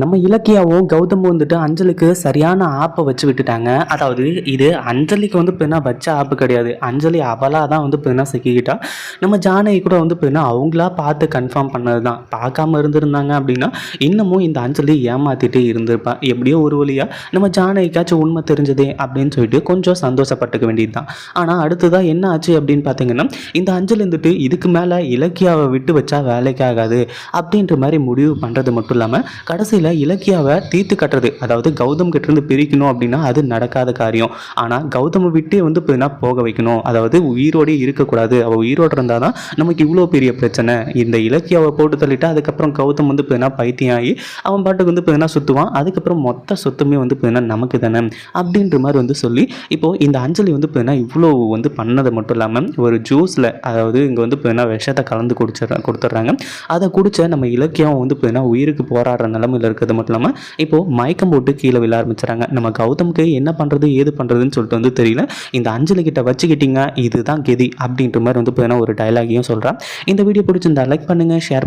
நம்ம இலக்கியாவும் கௌதமும் வந்துட்டு அஞ்சலிக்கு சரியான ஆப்பை வச்சு விட்டுட்டாங்க. அதாவது இது அஞ்சலிக்கு வந்து பின்னா வச்ச ஆப்பு கிடையாது. அஞ்சலி அவளாக தான் வந்து பின்னா சிக்கிக்கிட்டா. நம்ம ஜானகி கூட வந்து பின்னா அவங்களா பார்த்து கன்ஃபார்ம் பண்ணது தான் பார்க்காம இருந்திருந்தாங்க அப்படின்னா இன்னமும் இந்த அஞ்சலி ஏமாத்திட்டு இருந்திருப்பா. எப்படியோ ஒரு வழியாக நம்ம ஜானகிக்காச்சும் உண்மை தெரிஞ்சதே அப்படின்னு சொல்லிட்டு கொஞ்சம் சந்தோஷப்பட்டுக்க வேண்டியது தான் ஆனால் அடுத்ததாக என்ன ஆச்சு அப்படின்னு பார்த்தீங்கன்னா இந்த அஞ்சல் இருந்துட்டு இதுக்கு மேலே இலக்கியாவை விட்டு வச்சா வேலைக்கு ஆகாது அப்படின்ற மாதிரி முடிவு பண்ணுறது மட்டும் இல்லாமல் கடைசியில் இலக்கியாவை தீர்த்து கட்டுறது அதாவது கௌதம் கிட்டேருந்து பிரிக்கணும் அப்படின்னா அது நடக்காத காரியம். ஆனால் கௌதமை விட்டே வந்து பார்த்தீங்கன்னா போக வைக்கணும். அதாவது உயிரோடே இருக்கக்கூடாது. அவள் உயிரோடு இருந்தால் தான் நமக்கு இவ்வளோ பெரிய பிரச்சனை. இந்த இலக்கியாவை போட்டு தள்ளிட்டு அதுக்கப்புறம் கௌதம் வந்து பார்த்தீங்கன்னா பைத்தியம் ஆகி அவன் பாட்டுக்கு வந்து பார்த்தீங்கன்னா சுற்றுவான் அதுக்கப்புறம் மொத்த சொத்துமே வந்து பார்த்தீங்கன்னா நமக்கு தானே? அப்படின்ற மாதிரி வந்து சொல்லி இப்போது இந்த அஞ்சலி வந்து பார்த்தீங்கன்னா இவ்வளோ வந்து பண்ணது மட்டும் இல்லாமல் ஒரு ஜூஸில் அதாவது இங்கே வந்து பார்த்தீங்கன்னா விஷத்தை கலந்து குடிச்சிட கொடுத்துட்றாங்க. அதை குடித்த நம்ம இலக்கியம் வந்து பார்த்தீங்கன்னா உயிருக்கு போராடுற நிலமையில் இருக்கிறது மட்டும் இல்லாமல் இப்போது மயக்கம் போட்டு கீழே விழ ஆரம்பிச்சிடறாங்க. நம்ம கௌதமுக்கு என்ன பண்ணுறது ஏது பண்ணுறதுன்னு சொல்லிட்டு வந்து தெரியல. இந்த அஞ்சலி கிட்ட வச்சுக்கிட்டீங்க இதுதான் கெதி அப்படின்ற மாதிரி வந்து பார்த்தீங்கன்னா ஒரு டைலாகையும் சொல்கிறான் இந்த வீடியோ பிடிச்சிருந்தா லைக் பண்ணுங்கள் ஷேர்